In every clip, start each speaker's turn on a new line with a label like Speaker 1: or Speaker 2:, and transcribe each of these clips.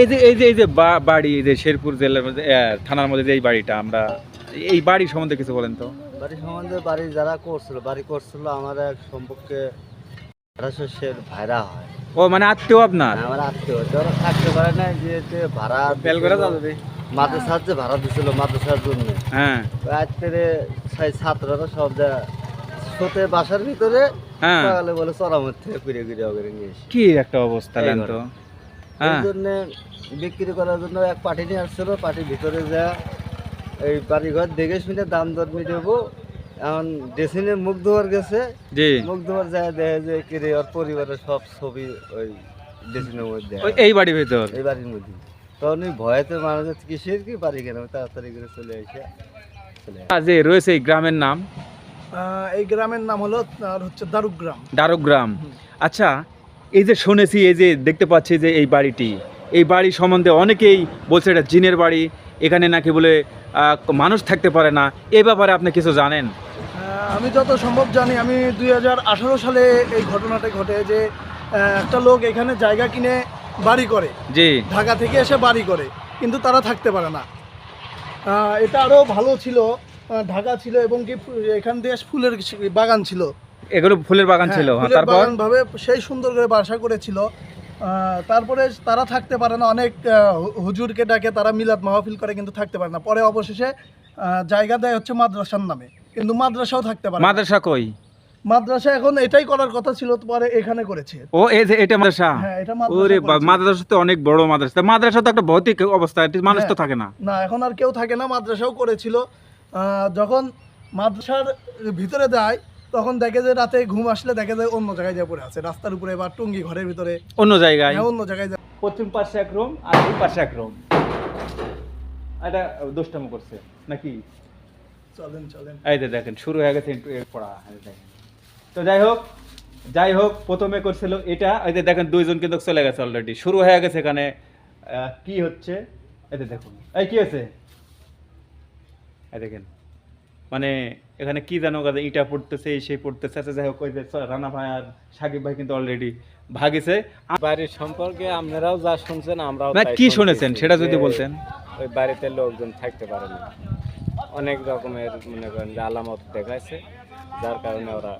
Speaker 1: এই যে এই যে এই যে বাড়ি এই যে শেরপুর জেলার মধ্যে থানার মধ্যে যে এই বাড়িটা আমরা এই বাড়ি সম্বন্ধে কিছু বলেন তো।
Speaker 2: বাড়ি সম্বন্ধে বাড়ি যারা করছিল বাড়ি করছিল আমার এক সম্পর্কে শস্যের ভাইরা হয়।
Speaker 1: ও মানে আত্মীয় আপনার?
Speaker 2: আমার আত্মীয়। যারা থাকতে পারে না যে ভাড়া
Speaker 1: বেল করে যদি।
Speaker 2: মাদ্রাসার যে ভাড়া দিছিল মাদ্রাসার জন্য।
Speaker 1: হ্যাঁ।
Speaker 2: আজকে সেই ছাত্ররা সব যা সোতে বাসার ভিতরে
Speaker 1: হ্যাঁ।
Speaker 2: সকালে বলে চড়ামত থেকে ঘুরে ঘুরে নিয়ে
Speaker 1: কি একটা অবস্থা
Speaker 2: এই
Speaker 1: দেন তো
Speaker 2: এই
Speaker 1: হ্যাঁ।
Speaker 2: জন্য বিক্রি করার জন্য এক পার্টি নিয়ে আসছিল পার্টির ভিতরে যা এই বাড়িঘর দেখে শুনে দাম দর মিটাবো। এখন ড্রেসিংয়ে মুখ ধোয়ার গেছে।
Speaker 1: জি।
Speaker 2: মুখ ধোয়ার যায় দেখে যে কিরে ওর পরিবারের সব ছবি ওই ড্রেসিংয়ের মধ্যে
Speaker 1: ওই এই বাড়ির ভেতর?
Speaker 2: এই বাড়ির মধ্যে। তখন ওই ভয়েতে মানুষ কিসের কি বাড়ি কেন? তাড়াতাড়ি করে চলে এসে আসে।
Speaker 1: আহ, যে রয়েছে এই গ্রামের নাম?
Speaker 3: আহ, এই গ্রামের নাম হলো আর হচ্ছে দারুগ্রাম
Speaker 1: ডারক গ্রাম। আচ্ছা এই যে শুনেছি এই যে দেখতে পাচ্ছি যে এই বাড়িটি। এই বাড়ি সম্বন্ধে অনেকেই বলছে এটা জিনের বাড়ি এখানে নাকি বলে মানুষ থাকতে পারে না। এই ব্যাপারে আপনি কিছু জানেন?
Speaker 3: আমি যত সম্ভব জানি আমি দুই হাজার আঠারো সালে এই ঘটনাটা ঘটে যে একটা লোক এখানে জায়গা কিনে বাড়ি করে।
Speaker 1: জি।
Speaker 3: ঢাকা থেকে এসে বাড়ি করে কিন্তু তারা থাকতে পারে না। এটা আরও ভালো ছিল ঢাকা ছিল এবং কি এখান দিয়ে ফুলের বাগান ছিল।
Speaker 1: এগুলো ফুলের বাগান
Speaker 3: হ্যাঁ,
Speaker 1: ছিল হ্যাঁ, তারপর?
Speaker 3: ভাবে সেই সুন্দর করে বাসা করেছিল। তারপরে তারা থাকতে পারে না অনেক হুজুরকে ডাকে তারা মিলাদ মাহফিল করে কিন্তু থাকতে পারে না। পরে অবশেষে জায়গা দেয় হচ্ছে মাদ্রাসার নামে কিন্তু মাদ্রাসাও থাকতে পারে
Speaker 1: মাদ্রাসা কই?
Speaker 3: মাদ্রাসা এখন এটাই করার কথা ছিল পরে এখানে করেছে।
Speaker 1: ও এই যে এটা মাদ্রাসা?
Speaker 3: হ্যাঁ এটা
Speaker 1: ওরে
Speaker 3: মাদ্রাসা করেছে।
Speaker 1: মাদ্রাসা তো অনেক বড় মাদ্রাসা। মাদ্রাসা তো একটা ভৌতিক অবস্থা এটি মানুষ তো
Speaker 3: হ্যাঁ।
Speaker 1: থাকে না।
Speaker 3: না এখন আর কেউ থাকে না মাদ্রাসাও করেছিল। আহ, যখন মাদ্রাসার ভিতরে যায় তখন দেখে যে রাতে ঘুম আসলে দেখে যায় অন্য জায়গায় যা পড়ে আছে। রাস্তার উপরে বা টুঙ্গি ঘরের ভিতরে।
Speaker 1: অন্য জায়গায়।
Speaker 3: হ্যাঁ, অন্য জায়গায়
Speaker 1: পশ্চিম পাশে এক রুম আর এই পাশে এক রুম। এটা দুষ্টাম করছে নাকি?
Speaker 3: চলেন চলেন।
Speaker 1: এই যে দেখেন শুরু হয়ে গেছে একটু এর পড়া দেখেন। তো যাই হোক যাই হোক প্রথমে করছিল এটা এই যে দেখেন দুইজন কিন্তু চলে গেছে অলরেডি শুরু হয়ে গেছে এখানে কি হচ্ছে? এই যে দেখুন এই কি হয়েছে? এই দেখেন মানে এখানে কি জানো কাজে ইটা পড়তেছে এই সেই পড়তেছে। আচ্ছা যাই হোক ওই যে রানা ভাই আর সাকিব ভাই কিন্তু অলরেডি ভাগেছে।
Speaker 4: বাড়ির সম্পর্কে আপনারাও যা শুনছেন আমরাও
Speaker 1: না কি শুনেছেন? সেটা যদি বলতেন।
Speaker 4: ওই বাড়িতে লোকজন থাকতে পারে না। অনেক রকমের মনে করেন যে আলামত দেখাইছে যার কারণে ওরা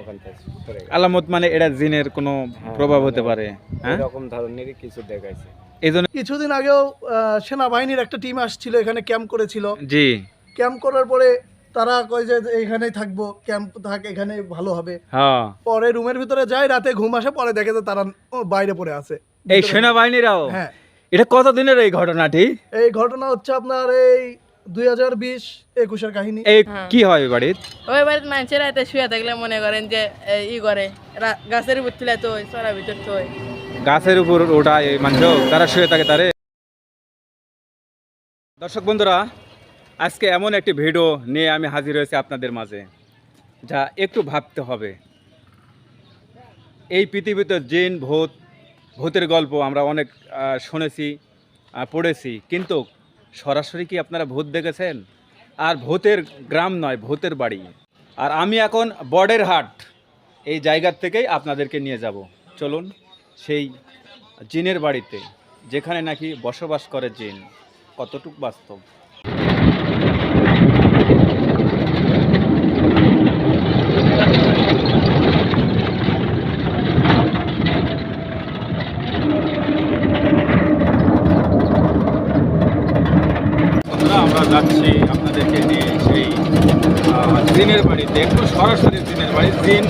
Speaker 4: ওখান থেকে সরে গেছে।
Speaker 1: আলামত মানে এটা জিনের কোনো
Speaker 4: হ্যাঁ,
Speaker 1: প্রভাব হতে
Speaker 4: মানে
Speaker 1: পারে হ্যাঁ?
Speaker 4: এরকম ধরনেরই কিছু দেখাইছে।
Speaker 1: এই জন্য
Speaker 3: কিছুদিন আগেও আহ, সেনাবাহিনীর একটা টিম আসছিল এখানে ক্যাম্প করেছিল।
Speaker 1: জি।
Speaker 3: ক্যাম্প করার পরে তারা কয় যে এখানেই থাকব ক্যাম্প থাক এখানে ভালো হবে।
Speaker 1: হ্যাঁ।
Speaker 3: পরে রুমের ভিতরে যায় রাতে ঘুম আসে পরে দেখে যে তারা বাইরে পড়ে আছে।
Speaker 1: এই সেনাবাহিনীরাও?
Speaker 3: হ্যাঁ।
Speaker 1: এটা কতদিনের এই ঘটনাটি?
Speaker 3: এই ঘটনা হচ্ছে আপনার এই দুই হাজার বিশ একুশের কাহিনী।
Speaker 1: এই
Speaker 5: হ্যাঁ।
Speaker 1: কি হয় বাড়ির?
Speaker 5: ওই বাড়িতে মানুষের রাতে শুয়ে থাকলে মনে করেন যে ই করে। গাছের উপর তুলে তো সরা ভিতর তো
Speaker 1: গাছের উপর ওটা এই মানুষ তারা শুয়ে থাকে তারে। দর্শক বন্ধুরা আজকে এমন একটি ভিডিও নিয়ে আমি হাজির হয়েছি আপনাদের মাঝে, যা একটু ভাবতে হবে। এই পৃথিবীতে জিন, ভূত, ভূতের গল্প আমরা অনেক শুনেছি পড়েছি, কিন্তু সরাসরি কি আপনারা ভূত দেখেছেন? আর ভূতের গ্রাম নয়, ভূতের বাড়ি। আর আমি এখন বর্ডের হাট, এই জায়গার থেকেই আপনাদেরকে নিয়ে যাব। চলুন সেই জিনের বাড়িতে, যেখানে নাকি বসবাস করে জিন, কতটুক বাস্তব বন্ধুরা, আমরা যাচ্ছি আপনাদেরকে নিয়ে সেই আহ, জিনের বাড়িতে একটু সরাসরি জিনের বাড়ি জিন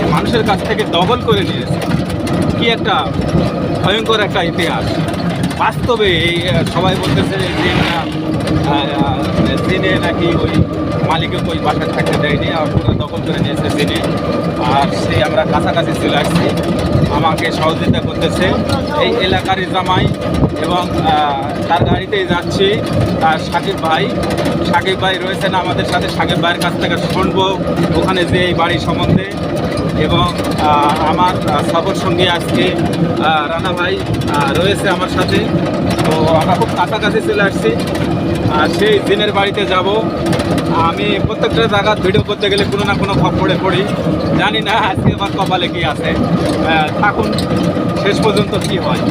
Speaker 1: এই মানুষের কাছ থেকে দখল করে নিয়েছে কি একটা ভয়ঙ্কর একটা ইতিহাস। বাস্তবে এই সবাই বলতেছে যে আহ, আহ, নাকি ওই মালিকে ওই বাসায় থাকতে দেয়নি আর দখল করে নিয়েছে দিনে আর সেই আমরা কাছাকাছি চলে আসছি। আমাকে সহযোগিতা করতেছে এই এলাকারই জামাই এবং তার গাড়িতেই যাচ্ছি। তার সাকিব ভাই সাকিব ভাই রয়েছেন আমাদের সাথে। সাকিব ভাইয়ের কাছ থেকে শুনব। ওখানে যে এই বাড়ি সম্বন্ধে। এবং আমার আহ, সঙ্গে আজকে রানা ভাই রয়েছে আমার সাথে। তো আমরা খুব কাছাকাছি চলে আসছি। আর সেই দিনের বাড়িতে যাব। আমি প্রত্যেকটা জায়গা ভিডিও করতে গেলে কোনো না কোনো খবরে পড়ি জানি না আজকে আমার কপালে কি আছে। থাকুন শেষ পর্যন্ত কি হয়।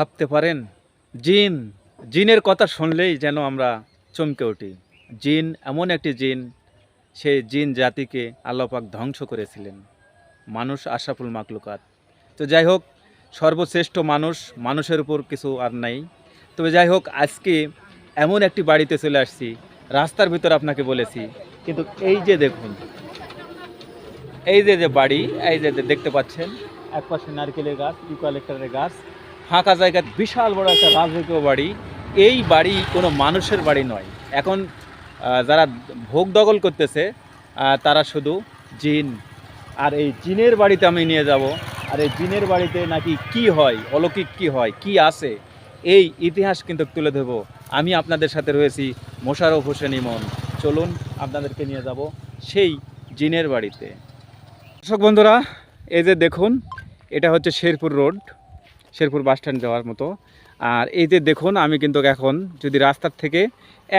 Speaker 1: ভাবতে পারেন, জিন, জিনের কথা শুনলেই যেন আমরা চমকে উঠি। জিন এমন একটি জিন, সেই জিন জাতিকে আল্লাপাক ধ্বংস করেছিলেন। মানুষ আশাফুল মাকলুকাত তো যাই হোক, সর্বশ্রেষ্ঠ মানুষ, মানুষের উপর কিছু আর নাই। তবে যাই হোক, আজকে এমন একটি বাড়িতে চলে আসছি, রাস্তার ভিতর আপনাকে বলেছি, কিন্তু এই যে দেখুন, এই যে যে বাড়ি, এই যে দেখতে পাচ্ছেন এক পাশে নারকেলের গাছ ইউকালেক্টারের গাছ ফাঁকা জায়গায় বিশাল বড় একটা রাজকীয় বাড়ি। এই বাড়ি কোনো মানুষের বাড়ি নয়। এখন যারা ভোগ দখল করতেছে তারা শুধু জিন। আর এই জিনের বাড়িতে আমি নিয়ে যাব। আর এই জিনের বাড়িতে নাকি কি হয়, অলৌকিক কি হয়, কি আছে, এই ইতিহাস কিন্তু তুলে ধরবো। আমি আপনাদের সাথে রয়েছি মোশারফ হোসেন ইমন। চলুন, আপনাদেরকে নিয়ে যাব সেই জিনের বাড়িতে। দর্শক বন্ধুরা, এই যে দেখুন, এটা হচ্ছে Sherpur road. Sherpur bus stand যাওয়ার মতো। আর এই যে দেখুন, আমি কিন্তু এখন যদি রাস্তার থেকে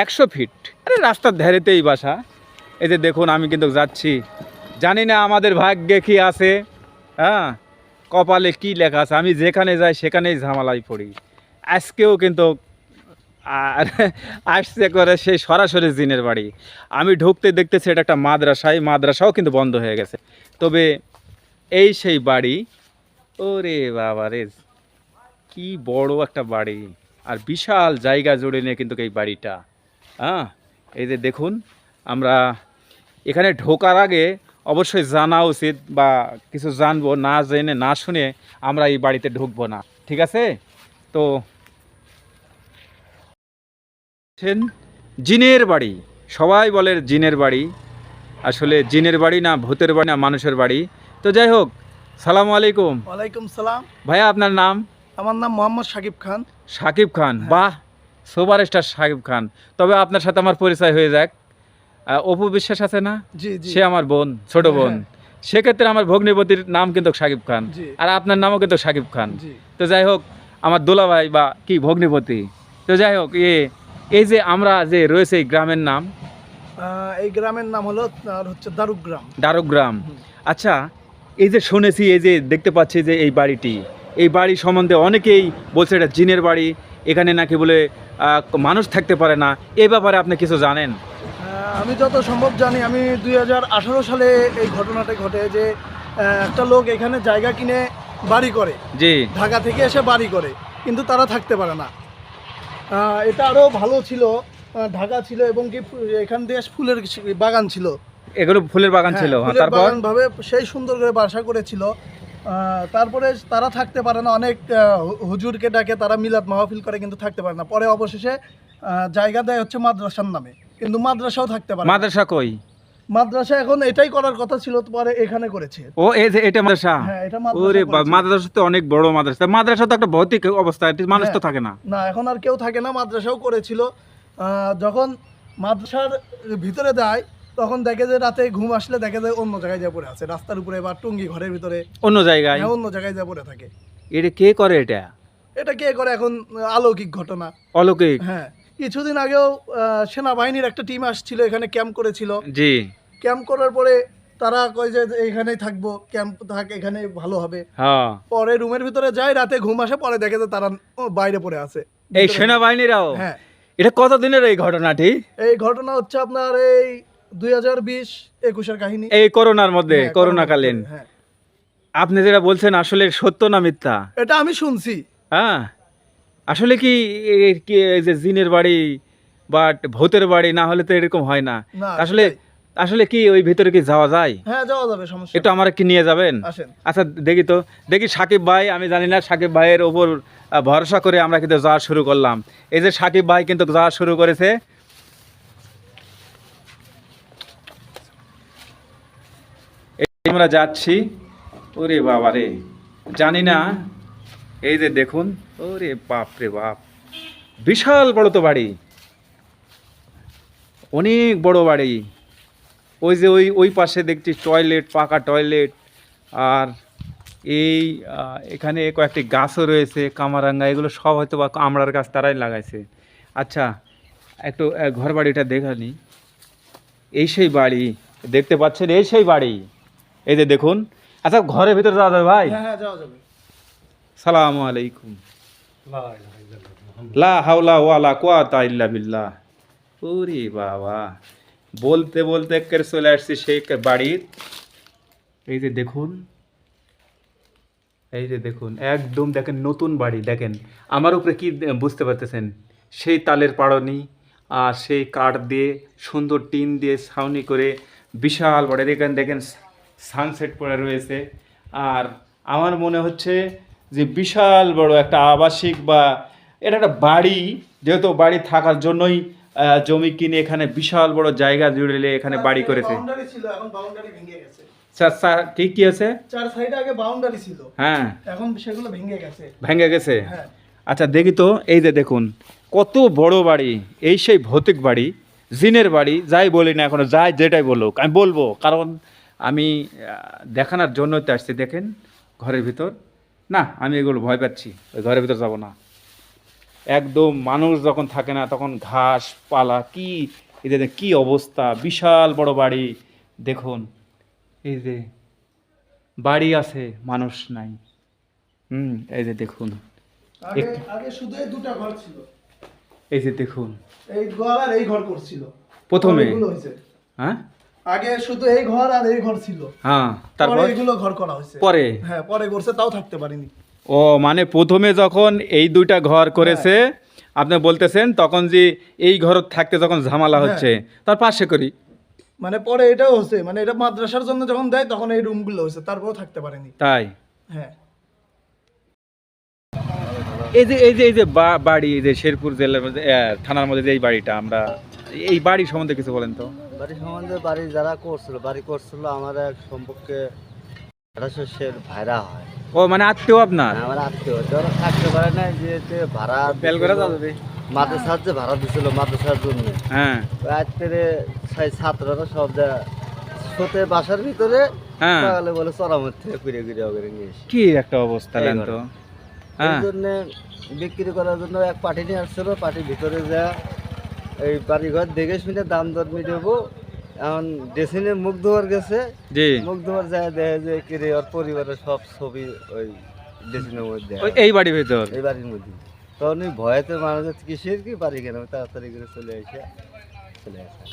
Speaker 1: একশো ফিট, আরে রাস্তার ধারেতেই বাসা। এই যে দেখুন, আমি কিন্তু যাচ্ছি। জানি না আমাদের ভাগ্যে কি আছে হ্যাঁ? কপালে কি লেখা আছে? আমি যেখানে যাই, সেখানেই ঝামেলায় পড়ি। আজকেও কিন্তু, আর আসছে করে সেই সরাসরি জিনের বাড়ি। আমি ঢুকতে দেখতেছি এটা একটা মাদ্রাসা এই মাদ্রাসাও কিন্তু বন্ধ হয়ে গেছে। তবে এই সেই বাড়ি, ওরে বাবা রে কি বড় একটা বাড়ি। আর বিশাল জায়গা জুড়ে নিয়ে কিন্তু এই বাড়িটা। হ্যাঁ এই যে দেখুন আমরা এখানে ঢোকার আগে অবশ্যই জানা উচিত বা কিছু জানব না জেনে না শুনে আমরা এই বাড়িতে ঢুকবো না। ঠিক আছে? তো জিনের বাড়ি। সবাই বলে জিনের বাড়ি। আসলে জিনের বাড়ি না ভূতের বাড়ি না মানুষের বাড়ি। তো যাই হোক সালাম আলাইকুম।
Speaker 3: ওয়ালাইকুম সালাম।
Speaker 1: ভাইয়া আপনার নাম?
Speaker 3: আমার নাম মোহাম্মদ সাকিব খান।
Speaker 1: সাকিব খান বাহ সুপার স্টার সাকিব খান। তবে আপনার সাথে আমার পরিচয় হয়ে যাক। অপু বিশ্বাস আছে না? সে আমার বোন ছোট বোন। সেক্ষেত্রে আমার ভগ্নিপতির নাম কিন্তু সাকিব খান। আর আপনার নামও কিন্তু সাকিব খান। তো যাই হোক আমার দোলাভাই বা কি ভগ্নিপতি। তো যাই হোক এ এই যে আমরা যে রয়েছে এই গ্রামের নাম।
Speaker 3: এই গ্রামের নাম হলো হচ্ছে দারুগ্রাম।
Speaker 1: ডারগ্রাম
Speaker 3: হুম।
Speaker 1: আচ্ছা এই যে শুনেছি এই যে দেখতে পাচ্ছি যে এই বাড়িটি। এই বাড়ি সম্বন্ধে অনেকেই বলছে এটা জিনের বাড়ি এখানে নাকি বলে মানুষ থাকতে পারে না। এই ব্যাপারে আপনি কিছু জানেন?
Speaker 3: আমি যত সম্ভব জানি আমি দুই সালে এই ঘটনাটা ঘটে যে একটা লোক এখানে জায়গা কিনে বাড়ি করে।
Speaker 1: জি।
Speaker 3: ঢাকা থেকে এসে বাড়ি করে কিন্তু তারা থাকতে পারে না। এটা আরও ভালো ছিল ঢাকা ছিল এবং কি এখান দিয়ে ফুলের বাগান ছিল।
Speaker 1: এগুলো ফুলের বাগান
Speaker 3: হ্যাঁ,
Speaker 1: ছিল হ্যাঁ, তারপর?
Speaker 3: ভাবে সেই সুন্দর করে বাসা করেছিল। তারপরে তারা থাকতে পারে না অনেক হুজুরকে ডাকে তারা মিলাদ মাহফিল করে কিন্তু থাকতে পারে না। পরে অবশেষে জায়গা দেয় হচ্ছে মাদ্রাসার নামে। কিন্তু মাদ্রাসাও থাকতে পারে
Speaker 1: মাদ্রাসা কই?
Speaker 3: মাদ্রাসা এখন এটাই করার কথা ছিল পরে এখানে করেছে।
Speaker 1: ও এই যে এটা মাদ্রাসা?
Speaker 3: হ্যাঁ এটা মাদ্রাসা
Speaker 1: ওরে মাদ্রাসা তো অনেক বড় মাদ্রাসা। মাদ্রাসা তো একটা ভৌতিক অবস্থা মানুষ তো
Speaker 3: হ্যাঁ।
Speaker 1: থাকে না।
Speaker 3: না এখন আর কেউ থাকে না মাদ্রাসাও করেছিল। আহ, যখন মাদ্রাসার ভিতরে যায় তখন দেখে যে রাতে ঘুম আসলে দেখে যায় অন্য জায়গায় যা পড়ে আছে। রাস্তার উপরে বা টুঙ্গি ঘরের ভিতরে।
Speaker 1: অন্য জায়গায়?
Speaker 3: হ্যাঁ, অন্য জায়গায় যা পড়ে থাকে।
Speaker 1: এটা কে করে এটা?
Speaker 3: এটা কে করে এখন? অলৌকিক ঘটনা।
Speaker 1: অলৌকিক?
Speaker 3: হ্যাঁ কিছুদিন আগেও সেনাবাহিনীর একটা টিম আসছিল এখানে ক্যাম্প করেছিল।
Speaker 1: জি।
Speaker 3: ক্যাম্প করার পরে তারা কয় যে এখানেই থাকব ক্যাম্প থাক এখানে ভালো হবে।
Speaker 1: হ্যাঁ।
Speaker 3: পরে রুমের ভিতরে যায় রাতে ঘুম আসে পরে দেখে যে তারা বাইরে পড়ে আছে।
Speaker 1: এই সেনাবাহিনীরাও?
Speaker 3: হ্যাঁ।
Speaker 1: এটা কতদিনের এই ঘটনাটি?
Speaker 3: এই ঘটনা হচ্ছে আপনার এই দুই হাজার বিশ একুশের কাহিনী।
Speaker 1: এই করোনার মধ্যে
Speaker 3: হ্যাঁ,
Speaker 1: করোনাকালীন।
Speaker 3: হ্যাঁ।
Speaker 1: আপনি যেটা বলছেন আসলে সত্য না মিথ্যা?
Speaker 3: এটা আমি শুনছি।
Speaker 1: হ্যাঁ। আসলে কি এই যে জিনের বাড়ি বা ভূতের বাড়ি না হলে তো এরকম হয় না। আসলে আসলে কি ওই ভিতরে কি যাওয়া যায়?
Speaker 3: হ্যাঁ যাওয়া যাবে সমস্যা
Speaker 1: একটু আমার কি নিয়ে যাবেন? আচ্ছা দেখি তো। দেখি সাকিব ভাই আমি জানি না সাকিব ভাইয়ের ওপর আহ, ভরসা করে আমরা কিন্তু যাওয়া শুরু করলাম। এই যে সাকিব ভাই কিন্তু যাওয়া শুরু করেছে এই যে আমরা যাচ্ছি। ওরে বাবা রে। জানি না। এই যে দেখুন, ওরে বাপ রে বাপ। বিশাল বড় তো বাড়ি। অনেক বড় বাড়ি। ওই যে ওই ওই পাশে দেখছি টয়লেট, পাকা টয়লেট। আর এই এখানে কয়েকটি গাছও রয়েছে, কামারাঙ্গা, এগুলো সব হয়তো বা আমড়ার গাছ তারাই লাগাইছে। আচ্ছা একটু ঘর বাড়িটা দেখানি এই সেই বাড়ি, দেখতে পাচ্ছেন, এই সেই বাড়ি। এই যে দেখুন। আচ্ছা ঘরের ভিতরে যাওয়া যাবে ভাই?
Speaker 3: হ্যাঁ হ্যাঁ যাওয়া যাবে।
Speaker 1: সালাম আলাইকুম। লা হাওলা ওয়ালা কুয়াতা ইল্লা বিল্লাহ। ওরে বাবা। বলতে বলতে একের চলে আসছি সেই বাড়ির। এই যে দেখুন। এই যে দেখুন একদম দেখেন নতুন বাড়ি দেখেন। আমার উপরে কি বুঝতে পারতেছেন? সেই তালের পাড়নি আর সেই কাঠ দিয়ে সুন্দর টিন দিয়ে ছাউনি করে বিশাল বাড়ি। দেখেন দেখেন সানসেট পড়ে রয়েছে। আর আমার মনে হচ্ছে যে বিশাল বড় একটা আবাসিক বা এটা একটা বাড়ি যেহেতু বাড়ি থাকার জন্যই জমি কিনে এখানে বিশাল বড় জায়গা জুড়ে এখানে বাড়ি করেছে। কি কি আছে?
Speaker 3: চার সাইডে আগে বাউন্ডারি ছিল।
Speaker 1: হ্যাঁ।
Speaker 3: এখন সেগুলো ভেঙে গেছে।
Speaker 1: ভেঙে গেছে?
Speaker 3: হ্যাঁ।
Speaker 1: আচ্ছা দেখি তো এই যে দেখুন কত বড় বাড়ি এই সেই ভৌতিক বাড়ি জিনের বাড়ি যাই বলি না এখন যাই যেটাই বলুক আমি বলব কারণ আমি দেখানোর জন্যই তো আসছি দেখেন ঘরের ভিতর। না আমি এগুলো ভয় পাচ্ছি ওই ঘরের ভিতর যাব না। একদম মানুষ যখন থাকে না তখন ঘাস পালা কি এদের কি অবস্থা বিশাল বড় বাড়ি। দেখুন এই যে বাড়ি আছে মানুষ নাই। হুম এই যে দেখুন।
Speaker 3: আগে আগে শুধু এই দুটা ঘর ছিল।
Speaker 1: এই যে দেখুন।
Speaker 3: এই ঘর আর এই ঘর করছিল।
Speaker 1: প্রথমে? হ্যাঁ?
Speaker 3: আগে শুধু এই ঘর আর এই ঘর ছিল।
Speaker 1: হ্যাঁ তারপর?
Speaker 3: এগুলো ঘর করা হয়েছে।
Speaker 1: পরে?
Speaker 3: হ্যাঁ পরে করছে তাও থাকতে পারিনি।
Speaker 1: ও মানে প্রথমে যখন এই দুইটা ঘর করেছে আপনি বলতেছেন তখন যে এই ঘর থাকতে যখন ঝামেলা হচ্ছে তার পাশে করি।
Speaker 3: মানে পরে এটাও হচ্ছে মানে এটা মাদ্রাসার জন্য যখন দেয় তখন এই রুমগুলো হয়েছে তারপরেও থাকতে পারেনি।
Speaker 1: তাই?
Speaker 3: হ্যাঁ।
Speaker 1: এই যে এই যে এই যে বাড়ি এই যে শেরপুর জেলার মধ্যে থানার মধ্যে যে এই বাড়িটা আমরা এই বাড়ি সম্বন্ধে কিছু বলেন তো।
Speaker 2: বাড়ি সম্বন্ধে বাড়ি যারা করছিল বাড়ি করছিল আমার এক সম্পর্কে সের ভাড়া হয়।
Speaker 1: ও মানে আত্মীয় আপনার?
Speaker 2: আমার আত্মীয়। থাকতে পারে না যে ভাড়া
Speaker 1: বেল করে যাবে
Speaker 2: মাদ্রাসার যে ভাড়া দিছিল মাদ্রাসার জন্য।
Speaker 1: হ্যাঁ।
Speaker 2: সেই ছাত্ররা সব যা সোতে বাসার ভিতরে
Speaker 1: হ্যাঁ।
Speaker 2: সকালে বলে চরামত থেকে ঘুরে ঘুরে নিয়ে
Speaker 1: কি একটা অবস্থা তো।
Speaker 2: এই
Speaker 1: হ্যাঁ।
Speaker 2: জন্য বিক্রি করার জন্য এক পার্টি নিয়ে আসছিল পার্টির ভিতরে যা এই বাড়িঘর দেখে শুনে দাম দর মিটাবো এখন ড্রেসিংয়ে মুখ ধোয়ার গেছে।
Speaker 1: জি।
Speaker 2: মুখ ধোয়ার যায় দেখে যে কিরে ওর পরিবারের সব ছবি ওই ড্রেসিংয়ের মধ্যে।
Speaker 1: ওই এই বাড়ির ভেতর?
Speaker 2: এই বাড়ির মধ্যে। তখন ওই ভয়েতে মানুষ কিসের কি বাড়ি কেন? তাড়াতাড়ি করে চলে এসে চলে আসে।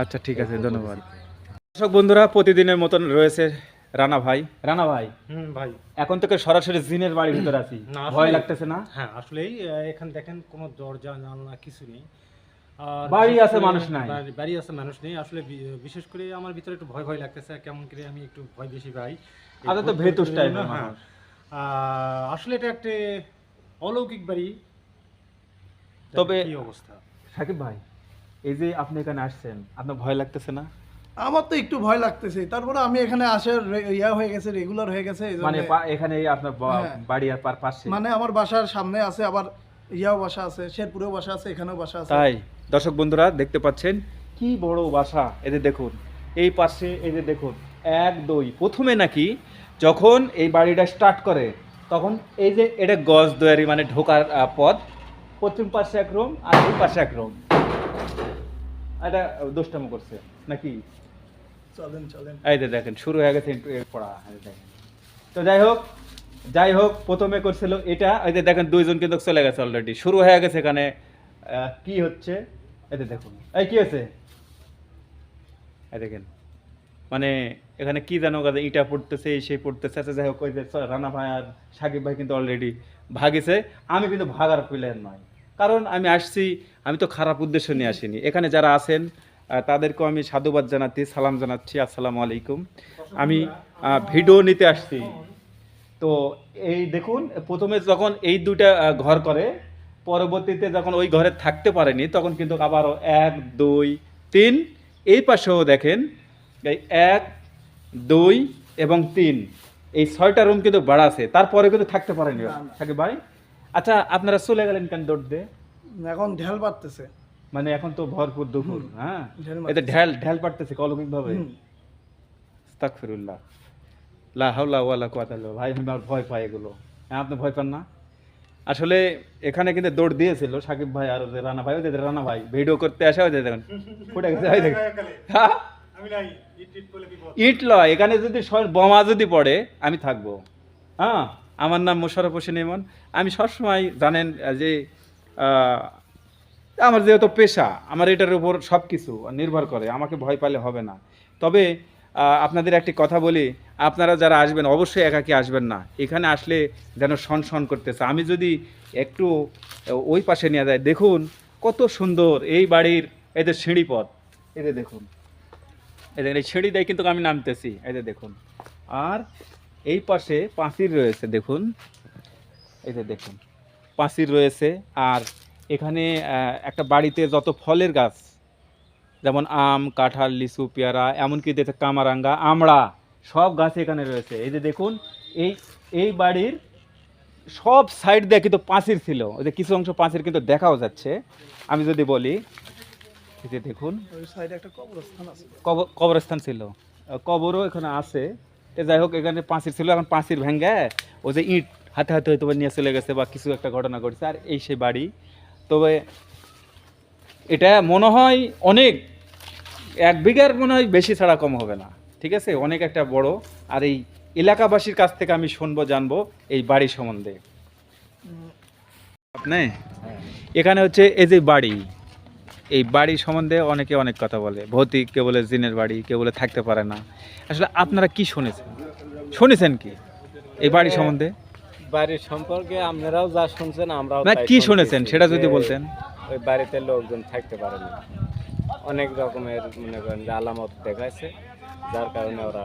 Speaker 1: আচ্ছা ঠিক আছে ধন্যবাদ। দর্শক বন্ধুরা প্রতিদিনের মতন রয়েছে রানা ভাই। রানা ভাই
Speaker 6: হুম ভাই।
Speaker 1: এখন থেকে সরাসরি জিনের বাড়ির ভিতর আছি। ভয় লাগতেছে না?
Speaker 6: হ্যাঁ আসলেই এখানে দেখেন কোনো দরজা জানলা কিছু নেই।
Speaker 1: বাড়ি আছে, মানুষ নাই।
Speaker 6: বাড়ি- আছে মানুষ নেই। আসলে বিশেষ করে আমার ভিতরে একটু ভয় ভয় লাগতেছে কেমন করে আমি একটু ভয় বেশি পাই। এই
Speaker 1: তো ভেতুস টাইপের
Speaker 6: হ্যাঁ। আসলে এটা একটা অলৌকিক বাড়ি।
Speaker 1: তবে-
Speaker 6: কি অবস্থা।
Speaker 1: সাকিব ভাই এই যে আপনি এখানে আসছেন আপনার ভয় লাগতেছে না?
Speaker 3: আমার তো একটু ভয় লাগতেছে। তারপরে আমি এখানে আসে রে- ইয়া হয়ে গেছে রেগুলার হয়ে গেছে
Speaker 1: মানে এখানে আপনার
Speaker 3: হ্যাঁ।
Speaker 1: বাড়ি আর পার পাশে।
Speaker 3: মানে আমার বাসার সামনে আছে আবার ইয়াও বাসা আছে শেরপুরেও বাসা আছে এখানেও বাসা আছে।
Speaker 1: তাই? দর্শক বন্ধুরা দেখতে পাচ্ছেন কি বড় বাসা। এদের দেখুন এই পাশে এদের দেখুন এক দুই। প্রথমে নাকি যখন এই বাড়িটা স্টার্ট করে তখন এই যে এটা গজ দয়ারি মানে ঢোকার পথ পশ্চিম পাশে এক রুম আর এই পাশে এক রুম এটা দুষ্টাম করছে নাকি?
Speaker 3: চলেন চলেন।
Speaker 1: এই যে দেখেন শুরু হয়ে গেছে পড়া দেখেন। তো যাই হোক যাই হোক প্রথমে করছিল এটা এই যে দেখেন দুইজন কিন্তু চলে গেছে অলরেডি শুরু হয়ে গেছে এখানে কি হচ্ছে? যে দেখুন। এই কি এই দেখেন। মানে এখানে কি জানো কাজে ইটা পড়তেছে পড়তেছে। আচ্ছা যাই হোক ওই যে রানা ভাই আর সাকিব ভাই কিন্তু অলরেডি ভাগিছে। আমি কিন্তু ভাগার প্লেয়ার নয়। কারণ আমি আসছি আমি তো খারাপ উদ্দেশ্য নিয়ে আসিনি। এখানে যারা আছেন তাদেরকেও আমি সাধুবাদ জানাচ্ছি সালাম জানাচ্ছি। আসসালামু আলাইকুম। আমি ভিডিও নিতে আসছি। তো এই দেখুন প্রথমে যখন এই আহ, ঘর করে পরবর্তীতে যখন ওই ঘরে থাকতে পারেনি তখন কিন্তু আবারও এক দুই তিন। এই পাশেও দেখেন এই এক দুই এবং তিন। এই ছয়টা রুম কিন্তু বাড়া আছে। তারপরে কিন্তু থাকতে পারেনি। থাকে ভাই? আচ্ছা আপনারা চলে গেলেন কেন দৌড় দিয়ে?
Speaker 3: এখন ঢেল বাড়তেছে।
Speaker 1: মানে এখন তো ভরপুর দুপুর হ্যাঁ? এতে ঢেল ঢেল পাড়তেছে অলৌকিক ভাবে
Speaker 3: হুম।
Speaker 1: লা হাওলা ওয়ালা কুওয়াতা ইল্লা বিল্লাহ। ভাই আমি আর ভয় পাই এগুলো। হ্যাঁ আপনি ভয় পান না? আসলে এখানে কিন্তু দৌড় দিয়েছিল সাকিব ভাই আর যে রানা ভাই যে রানা ভাই। ভিডিও করতে আসে যে দেখেন। ফুটে গেছে হ্যাঁ?
Speaker 6: ইট
Speaker 1: লয়, এখানে যদি বোমা যদি পড়ে, আমি থাকব। হ্যাঁ? আমার নাম মোশারফ হোসেন ইমন। আমি সবসময় জানেন যে আমার যেহেতু পেশা, আমার এটার উপর সব কিছু নির্ভর করে, আমাকে ভয় পালে হবে না। তবে আপনাদের একটি কথা বলি, আপনারা যারা আসবেন, অবশ্যই একাকি আসবেন না। এখানে আসলে যেন শন শন করতেছে। আমি যদি একটু ওই পাশে নিয়ে যাই, দেখুন কত সুন্দর এই বাড়ির এই যে সিঁড়িপথ। এই যে দেখুন দেখুন, এই সিঁড়ি দিয়ে কিন্তু আমি নামতেছি। যে দেখুন, আর এই পাশে পাঁচির রয়েছে, দেখুন। যে দেখুন, পাঁচির রয়েছে। আর এখানে একটা বাড়িতে যত ফলের গাছ যেমন আম কাঁঠাল লিচু পেয়ারা এমনকি দেখতে কামারাঙ্গা আমড়া সব গাছ এখানে রয়েছে। এই যে দেখুন এই এই বাড়ির সব সাইড দিয়ে কিন্তু পাঁচির ছিল। ওই যে কিছু অংশ পাঁচির কিন্তু দেখাও যাচ্ছে। আমি যদি বলি এই যে দেখুন
Speaker 3: সাইডে একটা কবরস্থান
Speaker 1: কব- কবরস্থান ছিল। কবরও এখানে আছে। তো যাই হোক এখানে পাঁচির ছিল এখন পাঁচির ভেঙ্গে ও যে ইট হাতে হাতে হয়তো নিয়ে চলে গেছে বা কিছু একটা ঘটনা ঘটছে। আর এই সেই বাড়ি। তবে এটা মনে হয় অনেক এক বিঘার মনে হয় বেশি ছাড়া কম হবে না। ঠিক আছে? অনেক একটা বড়। আর এই এলাকাবাসীর কাছ থেকে আমি শুনব জানব এই বাড়ি সম্বন্ধে। আপনি? এখানে হচ্ছে এই যে বাড়ি এই বাড়ি সম্বন্ধে অনেকে অনেক কথা বলে। ভৌতিক কেউ বলে জিনের বাড়ি কেউ বলে থাকতে পারে না। আসলে আপনারা কি শুনেছেন? শুনেছেন কি এই বাড়ি সম্বন্ধে?
Speaker 4: বাড়ির সম্পর্কে আপনারাও যা শুনছেন আমরাও
Speaker 1: না কি শুনেছেন? সেটা যদি বলতেন।
Speaker 4: ওই বাড়িতে লোকজন থাকতে পারে না। অনেক রকমের মনে করেন যে আলামত দেখাইছে যার কারণে ওরা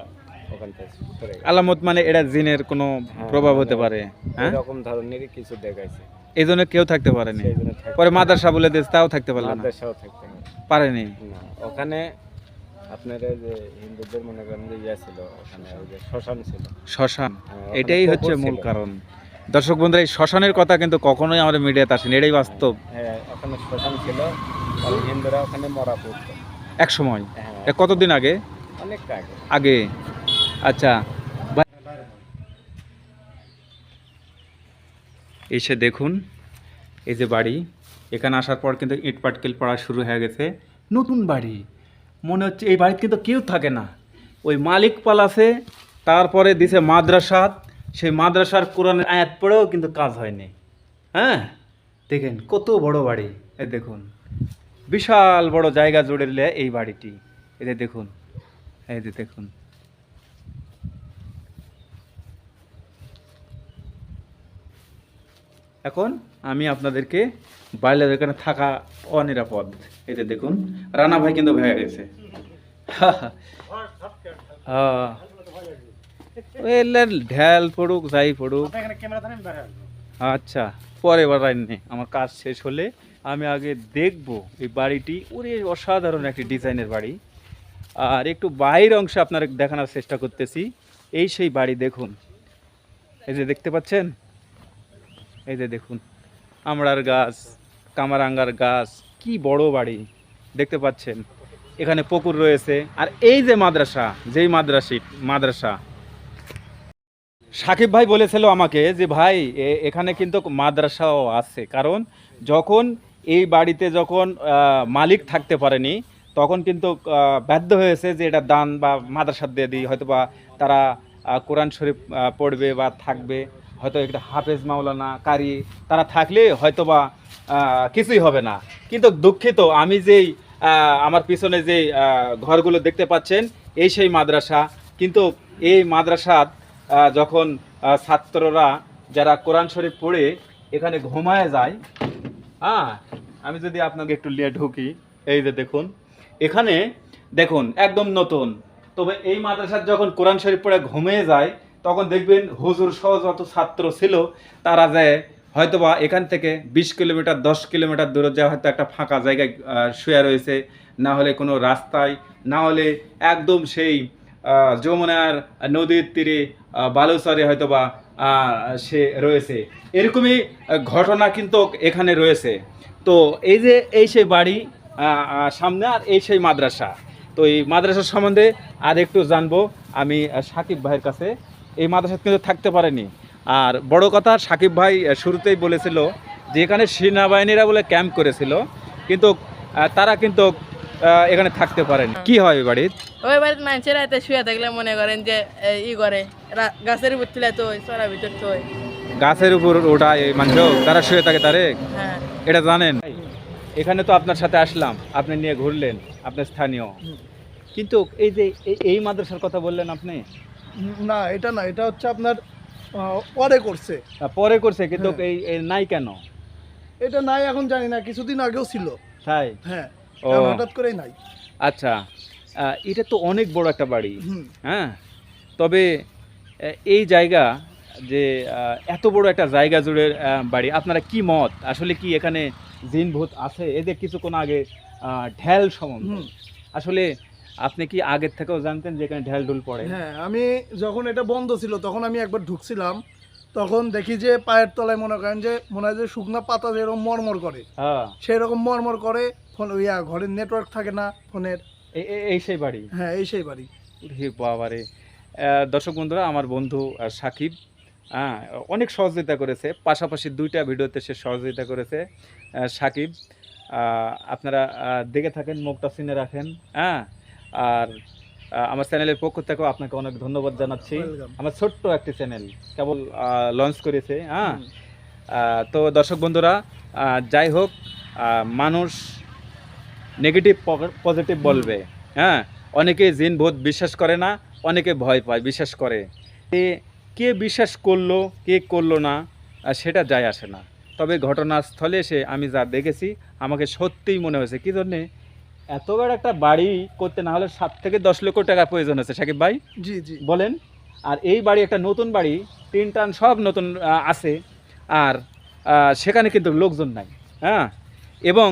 Speaker 4: ওখান থেকে সরে গেছে।
Speaker 1: আলামত মানে এটা জিনের কোনো
Speaker 4: হ্যাঁ,
Speaker 1: প্রভাব হতে
Speaker 4: মানে
Speaker 1: পারে হ্যাঁ?
Speaker 4: এরকম ধরনেরই কিছু দেখাইছে।
Speaker 1: এই জন্য কেউ থাকতে পারেনি।
Speaker 4: সেই জন্য থাকতে
Speaker 1: পরে মাদ্রাসা বলে দিয়েছে তাও থাকতে পারল না।
Speaker 4: মাদ্রাসাও থাকতে পারে
Speaker 1: পারেনি।
Speaker 4: না ওখানে আপনার যে হিন্দুদের মনে করেন যে ইয়া ছিল ওখানে ওই যে শ্মশান ছিল।
Speaker 1: শ্মশান
Speaker 4: হ্যাঁ, ওখানে
Speaker 1: এটাই হচ্ছে মূল
Speaker 4: ছিল।
Speaker 1: কারণ। দর্শক বন্ধুরা এই শ্মশানের কথা কিন্তু কখনোই আমাদের মিডিয়াতে আসেনি এটাই বাস্তব।
Speaker 4: হ্যাঁ ওখানে শ্মশান ছিল হিন্দুরা ওখানে মরা পড়তো।
Speaker 1: এক সময়?
Speaker 4: হ্যাঁ।
Speaker 1: কতদিন আগে?
Speaker 4: অনেক আগে।
Speaker 1: আগে? আচ্ছা। এসে দেখুন এই যে বাড়ি এখানে আসার পর কিন্তু ইট পাটকেল পড়া শুরু হয়ে গেছে। নতুন বাড়ি। মনে হচ্ছে এই বাড়িতে কিন্তু কেউ থাকে না। ওই মালিক পাল আছে তারপরে দিছে মাদ্রাসা সেই মাদ্রাসার কোরআনের আয়াত পড়েও কিন্তু কাজ হয়নি। হ্যাঁ? দেখেন, কত বড় বাড়ি। এই দেখুন, বিশাল বড় জায়গা জুড়ে এই বাড়িটি। যে দেখুন যে দেখুন। এখন আমি আপনাদেরকে বাইরে এখানে থাকা অনিরাপদ। যে দেখুন, রানা ভাই কিন্তু ভেঙে গেছে। হ্যাঁ। ওই লে- ঢেল পড়ুক যাই পড়ুক। আচ্ছা পরে বার নেই। আমার কাজ শেষ হলে আমি আগে দেখব এই বাড়িটি। ওরে অসাধারণ একটি ডিজাইনের বাড়ি। আর একটু বাইর অংশে আপনার দেখানোর চেষ্টা করতেছি। এই সেই বাড়ি দেখুন। এই যে দেখতে পাচ্ছেন? এই যে দেখুন। আমড়ার গাছ কামারাঙ্গার গাছ কি বড় বাড়ি। দেখতে পাচ্ছেন? এখানে পুকুর রয়েছে। আর এই যে মাদ্রাসা যেই মাদ্রাসি মাদ্রাসা সাকিব ভাই বলেছিল আমাকে যে ভাই এখানে কিন্তু মাদ্রাসাও আছে। কারণ যখন এই বাড়িতে যখন মালিক থাকতে পারেনি তখন কিন্তু বাধ্য হয়েছে যে এটা দান বা মাদ্রাসা দিয়ে দিই। হয়তো বা তারা কোরআন শরীফ পড়বে বা থাকবে। হয়তো একটা হাফেজ মাওলানা কারি তারা থাকলে হয়তো বা কিছুই হবে না। কিন্তু দুঃখিত আমি যেই আমার পিছনে যে ঘরগুলো দেখতে পাচ্ছেন এই সেই মাদ্রাসা। কিন্তু এই মাদ্রাসাত আহ, যখন ছাত্ররা যারা কোরআন শরীফ পড়ে এখানে ঘুমায় যায় হ্যাঁ আমি যদি আপনাকে একটু নিয়ে ঢুকি, এই যে দেখুন, এখানে দেখুন, একদম নতুন। তবে এই মাদ্রাসার যখন কোরআন শরীফ পড়ে ঘুমিয়ে যায়, তখন দেখবেন হুজুর সহ যত ছাত্র ছিল, তারা যায় হয়তোবা এখান থেকে বিশ কিলোমিটার, দশ কিলোমিটার দূরে যা হয়তো একটা ফাঁকা জায়গায় শুয়ে রয়েছে, না হলে কোনো রাস্তায়, না হলে একদম সেই যমুনার নদীর তীরে বালুচরে হয়তোবা সে রয়েছে। এরকমই ঘটনা কিন্তু এখানে রয়েছে। তো এই যে এই সেই বাড়ি সামনে আর এই সেই মাদ্রাসা। তো এই মাদ্রাসার সম্বন্ধে আর একটু জানব। আমি সাকিব ভাইয়ের কাছে। এই মাদ্রাসা কিন্তু থাকতে পারেনি। আর বড় কথা, সাকিব ভাই শুরুতেই বলেছিল যে এখানে সেনাবাহিনীরা বলে ক্যাম্প করেছিল। কিন্তু তারা কিন্তু এখানে থাকতে পারেন। কি হয় ওই বাড়ির?
Speaker 5: ওই বাড়িতে মানুষের রাতে শুয়ে থাকলে মনে করেন যে ই করে। গাছের উপর তুলে তো চড়া ভিতর তো
Speaker 1: গাছের উপর ওটা এই মানুষ তারা শুয়ে থাকে তারে?
Speaker 5: হ্যাঁ।
Speaker 1: এটা জানেন? এখানে তো আপনার সাথে আসলাম আপনি নিয়ে ঘুরলেন আপনার স্থানীয়। কিন্তু এই যে এই- মাদ্রাসার কথা বললেন আপনি?
Speaker 3: না এটা না এটা হচ্ছে আপনার পরে করছে।
Speaker 1: পরে করছে কিন্তু
Speaker 3: হ্যাঁ।
Speaker 1: এই নাই কেন?
Speaker 3: এটা নাই এখন জানি না কিছুদিন আগেও ছিল।
Speaker 1: তাই?
Speaker 3: হ্যাঁ। হঠাৎ করেই নাই।
Speaker 1: আচ্ছা এটা তো অনেক বড় একটা বাড়ি। হ্যাঁ? তবে এই জায়গা যে এত বড় একটা জায়গা জুড়ে বাড়ি আপনারা কি মত? আসলে কি এখানে জিন ভূত আছে? এদের কিছুক্ষণ আগে ঢেল সম্বন্ধে? আসলে আপনি কি আগের থেকেও জানতেন যে এখানে ঢেল ঢুল পড়ে?
Speaker 3: হ্যাঁ আমি যখন এটা বন্ধ ছিল তখন আমি একবার ঢুকছিলাম। তখন দেখি যে পায়ের তলায় মনে করেন যে মনে হয় যে শুকনো পাতা যেরকম মরমর করে
Speaker 1: হ্যাঁ।
Speaker 3: সেই রকম মরমর করে ফোন ইয়া ঘরের নেটওয়ার্ক থাকে না ফোনের।
Speaker 1: এই সেই বাড়ি?
Speaker 3: হ্যাঁ এই সেই বাড়ি।
Speaker 1: বাবারে। দর্শক বন্ধুরা আমার বন্ধু সাকিব হ্যাঁ অনেক সহযোগিতা করেছে। পাশাপাশি দুইটা ভিডিওতে সে সহযোগিতা করেছে। সাকিব আপনারা দেখে থাকেন মুখটা চিনে রাখেন হ্যাঁ। আর আমার চ্যানেলের পক্ষ থেকেও আপনাকে অনেক ধন্যবাদ জানাচ্ছি। আমার ছোট্ট একটি চ্যানেল কেবল লঞ্চ করেছে হ্যাঁ? তো দর্শক বন্ধুরা যাই হোক মানুষ নেগেটিভ পজিটিভ বলবে হ্যাঁ? অনেকে জিন ভূত বিশ্বাস করে না অনেকে ভয় পায় বিশ্বাস করে। কে কে বিশ্বাস করল কে করল না সেটা যায় আসে না। তবে ঘটনাস্থলে এসে আমি যা দেখেছি আমাকে সত্যিই মনে হয়েছে। কী জন্যে? এত বড় একটা বাড়ি করতে না হলে সাত থেকে দশ লক্ষ টাকা প্রয়োজন আছে সাকিব ভাই।
Speaker 3: জি জি।
Speaker 1: বলেন আর এই বাড়ি একটা নতুন বাড়ি তিন টান সব নতুন আছে আর সেখানে কিন্তু লোকজন নাই হ্যাঁ? এবং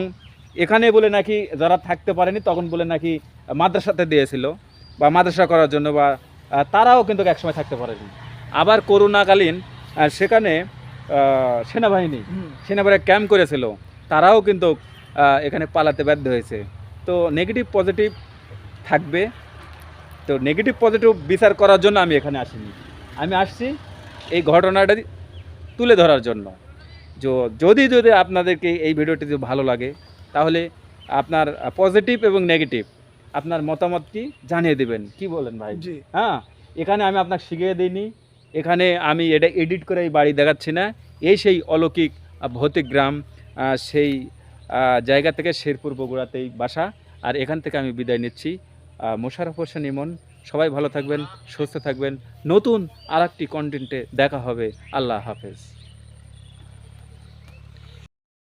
Speaker 1: এখানে বলে নাকি যারা থাকতে পারেনি তখন বলে নাকি মাদ্রাসাতে দিয়েছিল বা মাদ্রাসা করার জন্য বা তারাও কিন্তু একসময় থাকতে পারেনি। আবার করোনাকালীন সেখানে সেনাবাহিনী সেনাবাহিনী ক্যাম্প করেছিল তারাও কিন্তু এখানে পালাতে বাধ্য হয়েছে। তো নেগেটিভ পজিটিভ থাকবে। তো নেগেটিভ পজিটিভ বিচার করার জন্য আমি এখানে আসিনি। আমি আসছি এই ঘটনাটা তুলে ধরার জন্য। যদি যদি আপনাদেরকে এই ভিডিওটি যদি ভালো লাগে তাহলে আপনার পজিটিভ এবং নেগেটিভ আপনার মতামত কি জানিয়ে দেবেন। কি বলেন ভাই?
Speaker 3: জি।
Speaker 1: হ্যাঁ এখানে আমি আপনাকে শিখিয়ে দিইনি। এখানে আমি এটা এডিট করে এই বাড়ি দেখাচ্ছি না। এই সেই অলৌকিক ভৌতিক গ্রাম সেই জায়গা থেকে শেরপুর বগুড়াতেই বাসা। আর এখান থেকে আমি বিদায় নিচ্ছি। মোশারফ হোসেন ইমন, সবাই ভালো থাকবেন, সুস্থ থাকবেন। নতুন আর একটি কন্টেন্টে দেখা হবে। আল্লাহ হাফেজ।